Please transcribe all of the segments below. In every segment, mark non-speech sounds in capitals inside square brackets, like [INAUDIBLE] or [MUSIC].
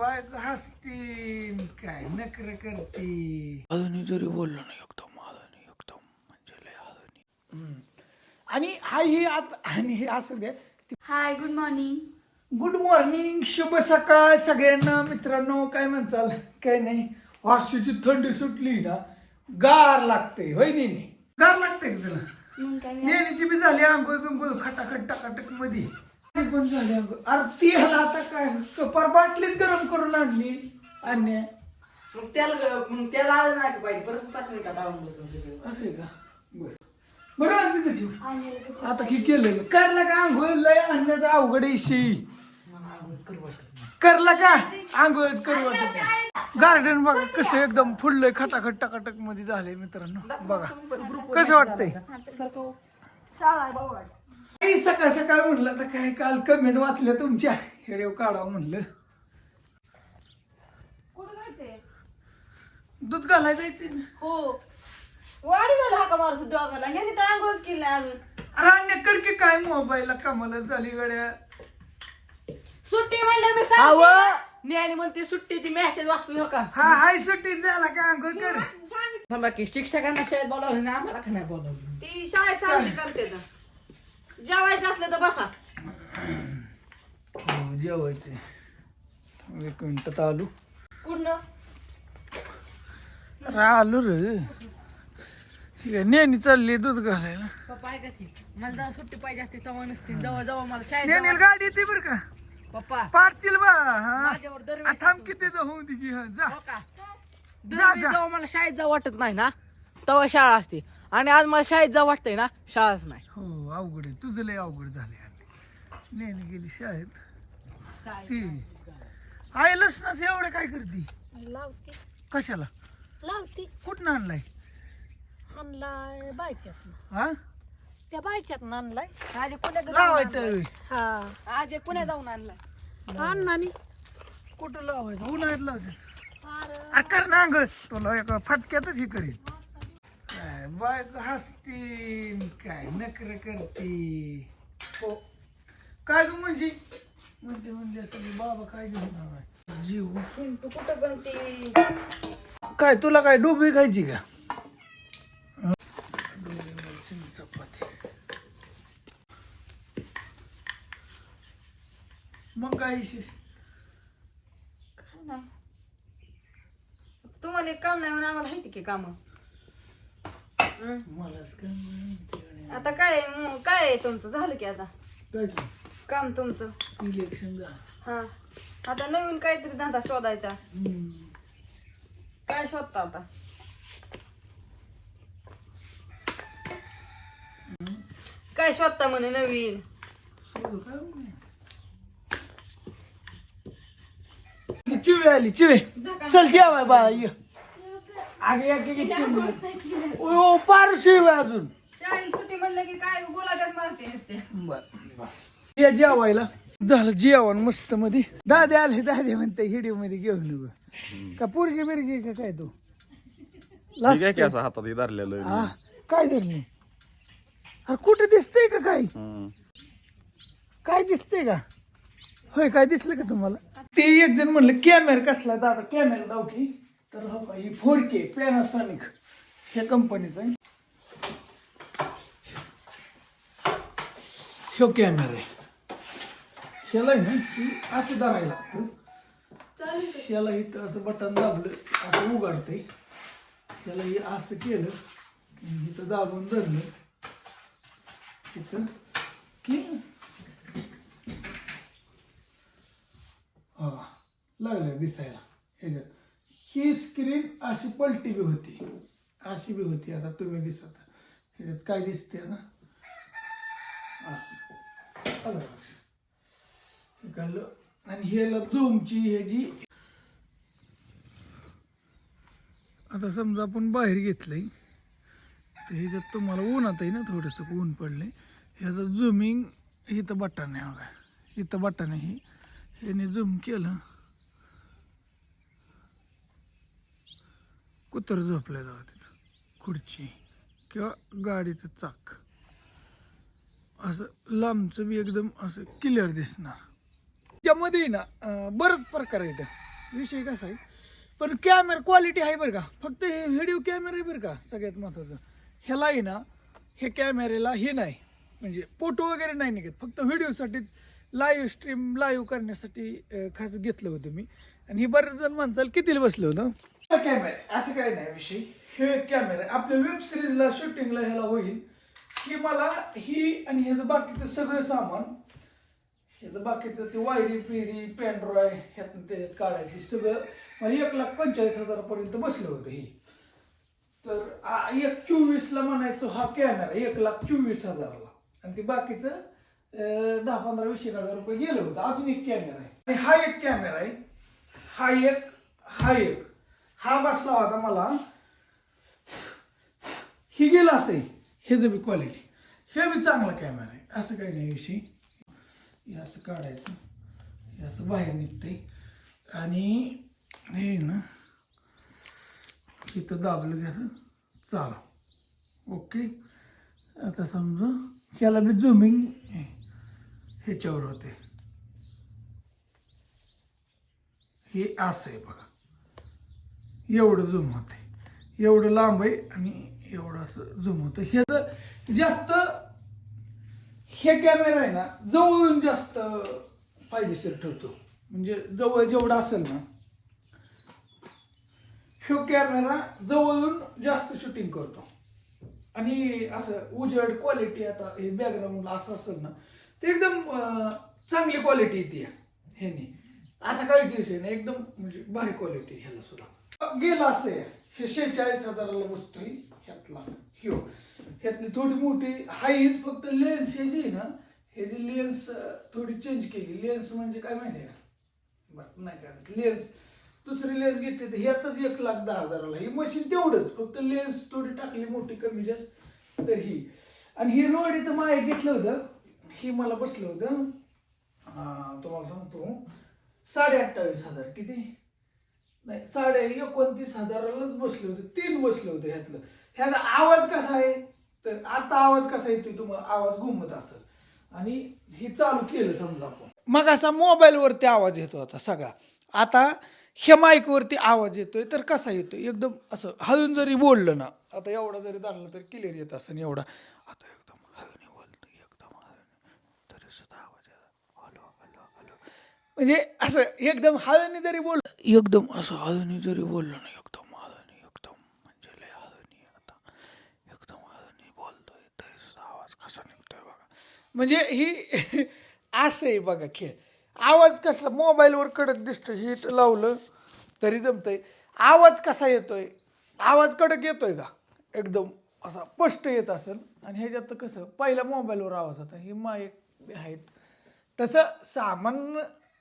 बायको हसती काय नकर करते अजूनही जरी बोललो ना एकदम अजूनही एकदम म्हणजे लय अजूनही आणि हा ही आता आणि हे असं द्या hi good morning good morning शुभ सकाळ सगळ्यांना. मित्रांनो काय म्हणचाल काय नाही. वाशीची थंडी सुटली ना गार लागते. होय नेने गार लागते का तुला? मग काय? मी- नेहमीची बी झाली आंघोळ बिंघोळ खटाखट टाकाटकमध्ये. पण झाली आंघोळ अरे ती ह्याला आता काय? कपार बाटलीच गरम करून आणली अन्य मग त्याला मग त्याला आलं नाही का पाहिजे. परत पाच मिनिटात आवडून बसून सगळं. असं आहे का? बरं. बरं आणते त्याची आता की केलं करला का आंघोळ? लय आणण्याचं अवघड इशी मला आवडत करू वाटत नाही. करला का? आंघोळ करू गार्डन बघा कसं एकदम फुललंय खटाखट टकाटकमध्ये झालंय मित्रांनो. बघा. कसं वाटतंय? काही सकाळ सकाळ म्हणलं तर काय काल कमेंट वाचल्या तुमच्या? हेडेव काढावं म्हणलं. कुठं जायचंय? दूध घालाय जायचे हो. वाढ झाला हा का मारस दोघाला ह्याने तर आंघोळ केली नाही अजून कर की काय मोबाईलला कामाला झाली गड्या. सुट्टी म्हणलं मी अव सांगते न्यानी म्हणते सुट्टी ती मेसेज वाचतो हो का? हा हाय सुट्टीत झाला का? आंघोळ कर. थांबा की शिक्षकांना शाळेत बोलावलं ना आम्हाला का नाही बोलावलं? ती शाळेत साजरी करते तर. जेवायचं असलं तर बसा. हो जेवायचे एक मिनिटात आलो. पूर्ण अरे आलो रे. नेहमी चालली दूध घालायला? पप्पा ऐका की मला जेव्हा सुट्टी पाहिजे असते तेव्हा नसते. जेव्हा जेव्हा मला शाळेत नेहमी गाडी येते बरं का? पप्पा पारचिल बा हा? माझ्यावर आ, दरवेळेस थांब किती होऊन दे की हा जा. हो का? जा, दरवेळी जा. जेव्हा मला शाळेत जावं वाटत नाही ना तेव्हा शाळा असते. आणि आज मला शाळेत जावं वाटतंय ना शाळाच नाही. हो अवघड आहे. तुझं लय अवघड झाले नेहमी गेली शाळेत. ती. आई लसणाच एवढं काय करते? लावते. कशाला? लावते. कुठं आणलाय? आणलाय बायच्यात हा? त्या बायच्यात आणलाय. आज जाऊन लावायचं. हा आज पुण्यात जाऊन आणलाय. अण्णानी कुठं लावायचं? उन्हाळ्यात लावायचं अरे कर ना अंग तुला एका फटक्यातच हे काय बायको हसती काय नकर करते हो. काय ग म्हणजे? म्हणजे म्हणजे असं बाबा काय घेऊन आलाय? जीव. चिंटू कुठं पण ती काय तुला काय डोबी खायची का? डोबी मिरची, चपाती मग काय विशेष? काय नाही. तुम्हाला एक काम नाही म्हणून आम्हाला माहिती की काम? मलाच काय माहिती. आता काय मग काय आहे तुमचं? झालं की आता. काय? काम तुमचं. इलेक्शन झालं हा. आता नवीन काहीतरी धंदा शोधायचा. हम्म. काय शोधता आता? काय शोधता म्हणे नवीन? शोधू काय म्हणे? चिवे आली चिवे. चल जेवाय बाळा ये. आगे या की चिवे ओ पार शिवे अजून. सुट्टी म्हणलं की काय बोलायला मारते नसते. बर या जेवायला. झालं जेवण मस्त मध्ये दादे आले दादे म्हणते हिडिओ मध्ये घेऊन ये. का पोरगी बिरगी का काय तो? आहे की असं हातात हे धरलेलं हा काय धरणे अरे कुठे दिसतंय का काय. काय दिसतंय का? होय काय दिसलं का तुम्हाला? ते एक जण म्हणलं कॅमेरा कसला दादा? कॅमेरा दाव की. तर हा का ही फोर के पॅनासॉनिक ह्या कंपनीचा आहे. ह्यो कॅमेरा आहे. ह्याला आहे ना असं धरायला लागतं. ह्याला इथं असं बटन दाबलं असं उघडते ह्याला हे असं केलं इथं दाबून धरलं. तिथं की हा लागलं दिसायला. ह्याच्यात ही स्क्रीन अशी पलटी बी होती. अशी बी होती. आता तुम्ही दिसत ह्याच्यात काय दिसते ना? असं. आणि हे आणि ह्याला झूमची ह्याची आता समजा आपण बाहेर घेतलंय तर ह्याच्यात तुम्हाला ऊनात आहे ना थोडंसं ऊन पडले ह्याचं झुमिंग इथं बटन आहे बघा. इथं बटन आहे. ह्याने झूम केलं. कुत्र झोपल्या जावं तिथं. खुर्ची किंवा गाडीचं चाक. असं लांबचं बी एकदम असं क्लिअर दिसणार. त्यामध्ये ना बरंच प्रकार आहेत. विषय कसा आहे? पण कॅमेरा क्वालिटी आहे बरं का. फक्त हे व्हिडिओ कॅमेरा आहे बरं का सगळ्यात महत्त्वाचं ह्याला आहे ना हे कॅमेऱ्याला हे नाही. म्हणजे फोटो वगैरे नाही निघत. फक्त व्हिडिओसाठीच लाईव्ह स्ट्रीम लाईव्ह करण्यासाठी खास घेतलं होतं मी. आणि हे बरेच जण म्हणचाल कितीला बसलं होतं? कॅमेरा असं काही नाही विषय. हे कॅमेरा आपल्या वेब सिरीजला शूटिंगला ह्याला होईल. की मला ही आणि ह्याचं बाकीचं सगळं सामान ह्याचं बाकीचं ते वायरी पिरी पॅन्ड्रॉय ह्यातून ते काढायचं हे सगळं मला एक लाख पंचेचाळीस हजारापर्यंत बसलं होतं ही. तर एक चोवीसला म्हणायचं हा कॅमेरा एक लाख चोवीस हजाराला. आणि ते बाकीचं दहा पंधरा वीस एक हजार रुपये गेलं होतं. अजून एक कॅमेरा आहे. आणि हा एक कॅमेरा आहे. हा एक हा एक. हा बसला होता मला. ही गेलं असं आहे ह्याचं बी क्वालिटी हे बी चांगला कॅमेरा आहे. असं काही नाही विषय. हे असं काढायचं हे असं बाहेर निघतंय. आणि हे ना इथं दाबलं की असं चालू. ओके? आता समजा ह्याला बी झुमिंग ह्याच्यावर होते हे असं आहे बघा. एवढं झूम होतं एवढं लांब आहे आणि एवढं असं झूम होतं ह्याचं जास्त हे कॅमेरा आहे ना जवळून जास्त फायदेशीर ठरतो. म्हणजे जवळ जेवढा असेल ना ह्यो कॅमेरा जवळून जास्त शूटिंग करतो. आणि असं उजेड क्वालिटी आता हे बॅकग्राऊंडला असं असेल ना ते एकदम चांगली क्वालिटी येते ह्याने असा काहीच विषय नाही. एकदम म्हणजे भारी क्वालिटी ह्याला सुद्धा. गेला असे. हे शेहेचाळीस हजाराला बसतोय ह्यातला. ह्यो ह्यातली थोडी मोठी हाईज फक्त लेन्स हे जी ना हे जी लेन्स थोडी चेंज केली. लेन्स म्हणजे काय माहिती आहे का? बरं नाही का लेन्स दुसरी लेन्स घेतली तर ह्यातच एक लाख दहा हजाराला. ही मशीन तेवढंच. फक्त लेन्स थोडी टाकली मोठी कमी जास्त. तर. ही आणि ही रोड इथं माय घेतलं होतं. ही मला बसलं होतं. हा, तुम्हाला सांगतो. साडे अठ्ठावीस हजार. किती? नाही साडे एकोणतीस हजारालाच बसले होते तीन बसले होते ह्यातलं. ह्याचा आवाज कसा आहे? तर आता आवाज कसा येतोय तुम्हाला? आवाज घुमत असेल. आणि हे चालू केलं समजा आपण. मग असा मोबाईलवरती आवाज येतो आता सगळा. आता ह्या माईकवरती आवाज येतोय तर कसा येतोय? एकदम असं हळून जरी बोललं ना आता एवढा जरी धरलं तर क्लिअर येत असं एवढा. आता एकदम हळून बोलतो एकदम हळून. तरी सुद्धा आवाज येतो हॅलो हॅलो हॅलो. म्हणजे असं एकदम हळूनी जरी बोल एकदम असं हळूनी जरी बोललं ना एकदम हळूनी एकदम म्हणजे लय हळूनी आता. एकदम हळूनी बोलतोय तरी आवाज कसा निघतोय बघा. म्हणजे ही [LAUGHS] असं आहे बघा खेळ. आवाज कसला मोबाईलवर कडक दिसतो हिट लावलं तरी जमतंय. आवाज कसा येतोय? आवाज कडक येतोय का? एकदम असा स्पष्ट येत असेल. आणि ह्याच्यात कसं पहिल्या मोबाईलवर आवाज होता ही माईक आहेत. तसं सामान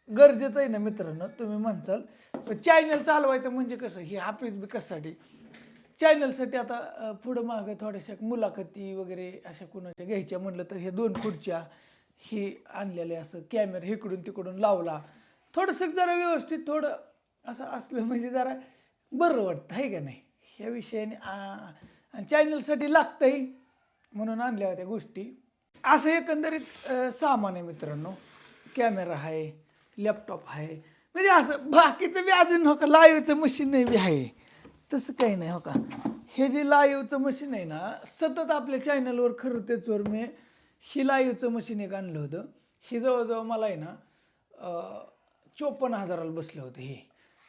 गरजेचं आहे ना मित्रांनो तुम्ही म्हणसाल पण चॅनल चालवायचं म्हणजे कसं? ही हाफिज बी कशासाठी? चॅनलसाठी आता पुढं मागं थोड्याशा मुलाखती वगैरे अशा कुणाच्या घ्यायच्या म्हणलं तर हे दोन खुर्च्या ही आणलेले असं कॅमेरा इकडून तिकडून लावला. थोडंसं जरा व्यवस्थित थोडं असं असलं म्हणजे जरा बरं वाटतं आहे का नाही? ह्या विषयाने आणि चॅनलसाठी लागतंही म्हणून आणल्या होत्या गोष्टी. असं एकंदरीत सामान आहे मित्रांनो. कॅमेरा आहे. लॅपटॉप आहे. म्हणजे असं बाकीचं बी अजून हो का लाईव्हचं मशीन बी आहे. तसं काही नाही हो का. हे जे लाईव्हचं मशीन आहे ना सतत आपल्या चॅनलवर खरं तेचवर मी ही लाईव्हचं मशीन एक आणलं होतं. ही जवळजवळ मला आहे ना चोपन्न हजाराला बसलं होतं हे.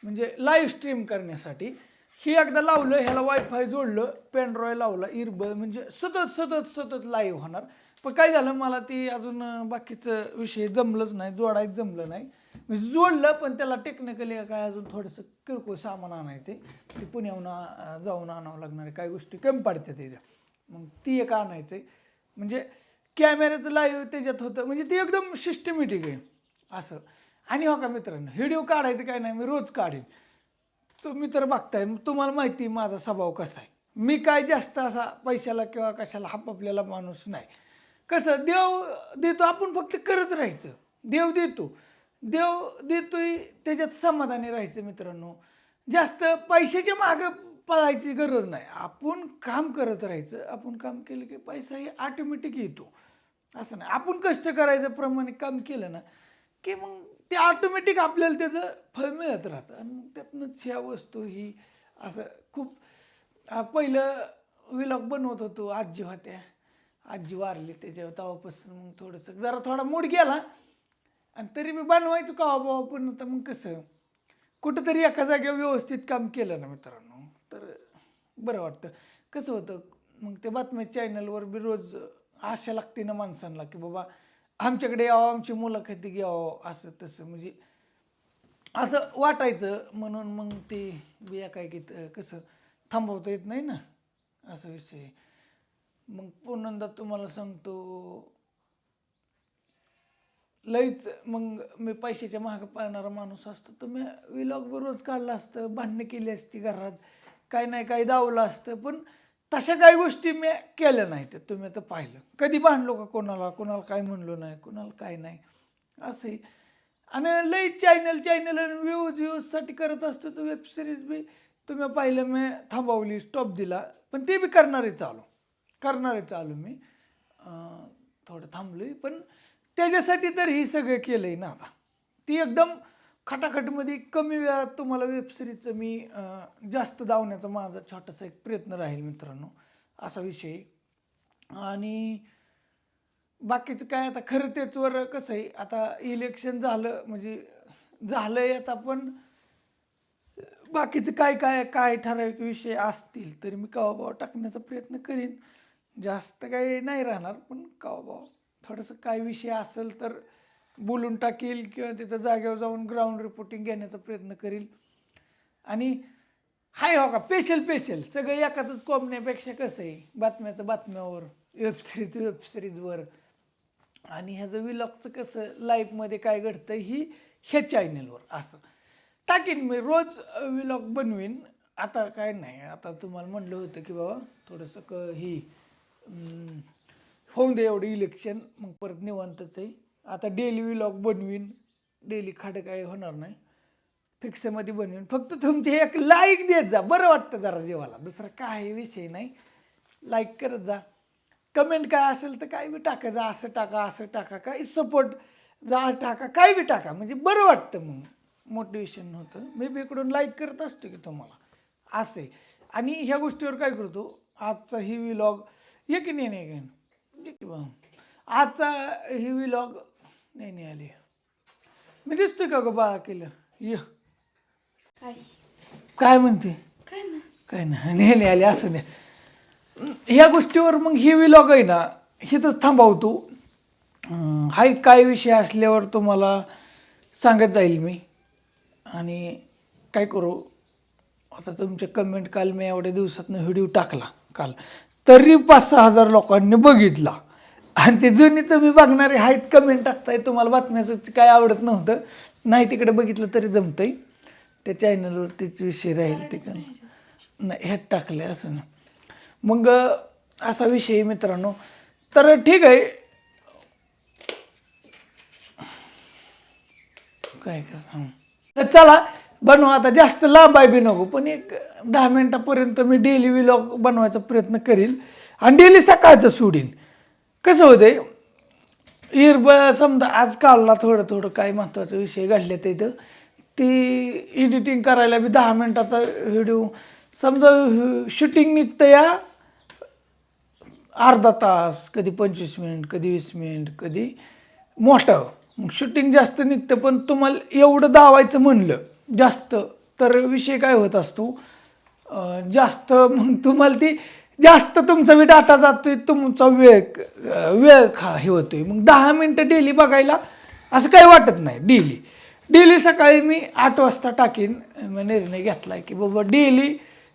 म्हणजे लाईव्ह स्ट्रीम करण्यासाठी. ही एकदा लावलं ह्याला वायफाय जोडलं पेनड्रॉय लावला इरबल म्हणजे सतत सतत सतत लाईव्ह होणार. पण काय झालं मला ती अजून बाकीचं विषय जमलंच नाही जोडायचं जमलं नाही. म्हणजे जोडलं पण त्याला टेक्निकली काय अजून थोडंसं किरकोळ सामान आणायचं ते पुण्याहून जाऊन आणावं लागणार आहे. काही गोष्टी कमी पडतात त्याच्या. मग ती एक आणायचं म्हणजे कॅमेऱ्याचं लाईव्ह त्याच्यात होतं. म्हणजे ती एकदम सिस्टमॅटिक आहे. असं. आणि हो का मित्रांनो व्हिडिओ काढायचं काय नाही मी रोज काढेन. तुम्ही तर बघताय तुम्हाला माहिती आहे माझा स्वभाव कसा आहे. मी काय जास्त असा पैशाला किंवा कशाला हापपलेला माणूस नाही. कसं देव देतो आपण फक्त करत राहायचं. देव देतो. देव देतोय त्याच्यात समाधानी राहायचं मित्रांनो. जास्त पैशाच्या मागं पळायची गरज नाही. आपण काम करत राहायचं. आपण काम केलं की पैसा हे ऑटोमॅटिक येतो. असं नाही. आपण कष्ट करायचं प्रमाणे काम केलं ना की मग ते ऑटोमॅटिक आपल्याला त्याचं फळ मिळत राहतं. आणि मग त्यातनंच ह्या वस्तू ही असं खूप पहिलं विलॉग बनवत होतो. आजी होत्या. आजी वारली त्याच्यावर तेव्हापासून मग थोडंसं जरा थोडा मूड गेला. आणि तरी मी बनवायचो का हो बाबा पण आता मग कसं? कुठंतरी एका जागेवर व्यवस्थित काम केलं ना मित्रांनो. तर बरं वाटतं. कसं होतं मग ते बातम्या चॅनलवर बी रोज आशा लागते ना माणसांना की बाबा आमच्याकडे यावं आमची मुलाखती घ्यावं असं तसं. म्हणजे असं वाटायचं म्हणून मग ते बिया काय की कसं थांबवता येत नाही ना? असा विषय मग पुन्हा तुम्हाला सांगतो लईच मग मी पैशाच्या मागं पाहणारा माणूस असतो. तर मी विलॉग बी रोज काढला असतं भांडणं केली असती घरात काय नाही काय दावलं असतं. पण तशा काही गोष्टी मी केल्या नाहीत तुम्ही आता पाहिलं. कधी भांडलो का कोणाला? कोणाला काय म्हणलो नाही कोणाला काय नाही. असंही. आणि लई चॅनल चॅनल आणि व्ह्यूज व्ह्यूजसाठी करत असतो तर वेब सिरीज बी तुम्ही पाहिलं मी थांबवली स्टॉप दिला. पण ते बी करणार आहे चालू. करणार आहे चालू मी. थोडं थांबलोय. पण त्याच्यासाठी तर हे सगळं केलं आहे ना आता. ती एकदम खटाखटमध्ये कमी वेळात तुम्हाला वेबसिरीजचं मी जास्त धावण्याचा माझा छोटासा एक प्रयत्न राहील मित्रांनो. असा विषय. आणि बाकीचं काय आता खरं तेचवर कसं आहे आता इलेक्शन झालं म्हणजे झालं आहे आता पण बाकीचं काय काय काय ठराविक विषय असतील तरी मी कवाभाव टाकण्याचा प्रयत्न करीन. जास्त काही नाही राहणार पण कवाभाव थोडंसं काय विषय असेल तर बोलून टाकेल किंवा तिथं जागेवर जाऊन ग्राउंड रिपोर्टिंग घेण्याचा प्रयत्न करील. आणि हाय हो का पेशल पेशल सगळं एकातच कोंबण्यापेक्षा कसं आहे? बातम्याचं बातम्यावर वेबसिरीज वेबसिरीजवर वेब सिरीजवर आणि ह्याचं विलॉगचं कसं लाईफमध्ये काय घडतं ही ह्या चॅनलवर असं. टाकीन मी रोज विलॉग बनवीन. आता काय नाही आता तुम्हाला म्हणलं होतं की बाबा थोडंसं क ही होऊन दे एवढं इलेक्शन मग परत निवांतच आहे. आता डेली विलॉग बनवीन. डेली खाडं काय होणार नाही. फिक्समध्ये बनवीन. फक्त तुमचे एक लाईक देत जा. बरं वाटतं जरा जेवाला. दुसरा काय विषय नाही. लाईक करत जा. कमेंट काय असेल तर काय बी टाका. जा असं टाका असं टाका. काय सपोर्ट जा टाका. काय बी टाका. म्हणजे बरं वाटतं मग. मोटिवेशन होतं. मी बी इकडून लाईक करत असतो की तुम्हाला. असे आणि ह्या गोष्टीवर काय करतो? आजचा ही विलॉग ये की नाही नाही काय ये की बा. आजचा ही विलॉग नाही नाही आली. मी दिसतोय का गं बाळा केलं ये. काय? काय म्हणते? काय ना. काय नाही नाही नाही आली असं नाही. ह्या गोष्टीवर मग ही विलॉग आहे ना हिथंच थांबवतो हाय काय विषय असल्यावर तुम्हाला सांगत जाईल मी. आणि काय करू? आता तुमचे कमेंट काल मी एवढ्या दिवसातनं व्हिडिओ टाकला काल. तरी पाच सहा हजार लोकांनी बघितला. आणि ते जुनी तुम्ही बघणारे आहेत कमेंट टाकताय तुम्हाला बातम्याचं काय आवडत नव्हतं. नाही तिकडे बघितलं तरी जमतंय. त्या चॅनलवर तेच विषय राहील ते का नाही ह्यात आहे असं ना मग असा विषय मित्रांनो. तर ठीक आहे. काय कर तर चला बनवा आता जास्त लांब आहे बी नको पण एक दहा मिनटापर्यंत मी डेली विलॉग बनवायचा प्रयत्न करील आणि डेली सकाळचं सोडीन. कसं होते इरब समजा आज काढला थोडं थोडं काय महत्त्वाचा विषय घडले तिथं ती एडिटिंग करायला बी दहा मिनटाचा व्हिडिओ समजा शूटिंग निघतं या अर्धा तास कधी पंचवीस मिनिट कधी वीस मिनिट कधी मोठं. मग शूटिंग जास्त निघतं पण तुम्हाला एवढं दावायचं म्हणलं जास्त. तर विषय काय होत असतो? जास्त मग तुम्हाला ती जास्त तुमचा बी डाटा जातोय तुमचा वेळ वेळ खा हे होतोय. मग दहा मिनटं डेली बघायला असं काही वाटत नाही डेली डेली सकाळी मी आठ वाजता टाकीन निर्णय घेतला की बाबा डेली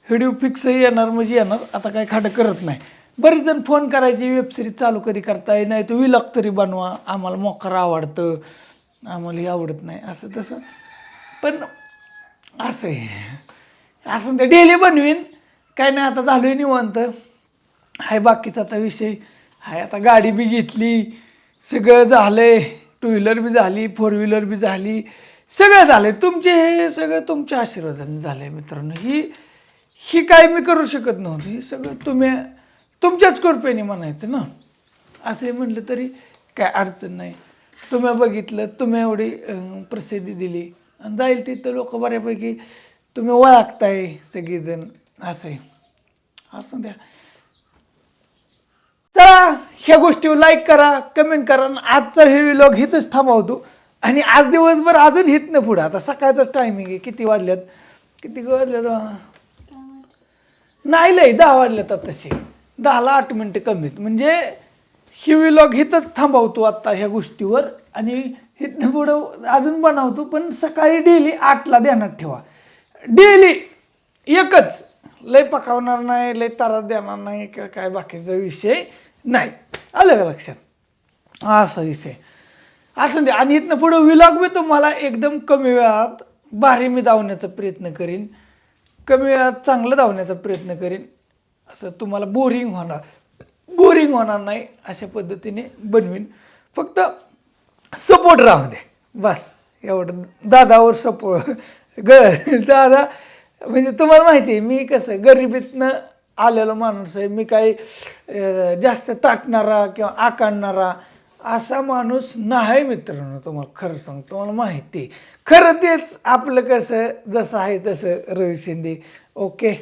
व्हिडिओ फिक्स येणार म्हणजे येणार. आता काय खाडं करत नाही. बरेच जण फोन करायची वेबसिरीज चालू कधी करताय नाही तर विलॉग तरी बनवा. आम्हाला मोकर आवडतं. आम्हाला हे आवडत नाही असं तसं. पण असं आहे. असं ते डेली बनवीन. काय नाही आता झालोय निवांत. हाय बाकीचा आता विषय. हाय आता गाडी बी घेतली. सगळं झालं आहे टू व्हीलर बी झाली फोर व्हीलर बी झाली. सगळं झालं आहे तुमचे हे सगळं तुमच्या आशीर्वादाने आहे मित्रांनो. ही ही काय मी करू शकत नव्हती. ही सगळं तुम्ही तुमच्याच कृपेने म्हणायचं ना. असं म्हटलं तरी काय अडचण नाही. तुम्ही बघितलं तुम्ही एवढी प्रसिद्धी दिली. आणि जाईल तिथं लोक बऱ्यापैकी तुम्ही ओळखताय सगळीजण असं आहे. असू द्या. चला ह्या गोष्टीवर लाईक करा कमेंट करा आजचा हे व्लॉग हिथंच थांबवतो. आणि आज दिवसभर अजून हितनं पुढं. आता सकाळचाच टायमिंग आहे. किती वाजल्यात? किती वाजल्यात? नाही लय दहा वाजल्यात आता तसे. दहाला आठ मिनटं कमीत. म्हणजे ही व्लॉग हिथंच थांबवतो आत्ता ह्या गोष्टीवर. आणि इथनं पुढं अजून बनवतो पण सकाळी डेली आठला ध्यानात ठेवा. डेली एकच. लय पकावणार नाही लय तारा देणार नाही किंवा काय बाकीचा विषय नाही. आलं का लक्षात? हा असा विषय. असं दे. आणि इथनं पुढं विलॉग मी तुम्हाला एकदम कमी वेळात भारी मी धावण्याचा प्रयत्न करीन. कमी वेळात चांगलं धावण्याचा प्रयत्न करीन. असं तुम्हाला बोरिंग होणार. बोरिंग होणार नाही अशा पद्धतीने बनवीन. फक्त सपोर्ट राहू दे. बस. एवढं. दादावर सपोर्ट ग दादा म्हणजे तुम्हाला माहिती आहे मी कसं गरिबीतनं आलेलो माणूस आहे. मी काही जास्त ताटणारा किंवा आकाडणारा असा माणूस नाही मित्रांनो तुम्हाला खरं सांगतो. तुम्हाला माहिती खरं तेच आपलं कसं जसं आहे तसं रवी शिंदे. ओके?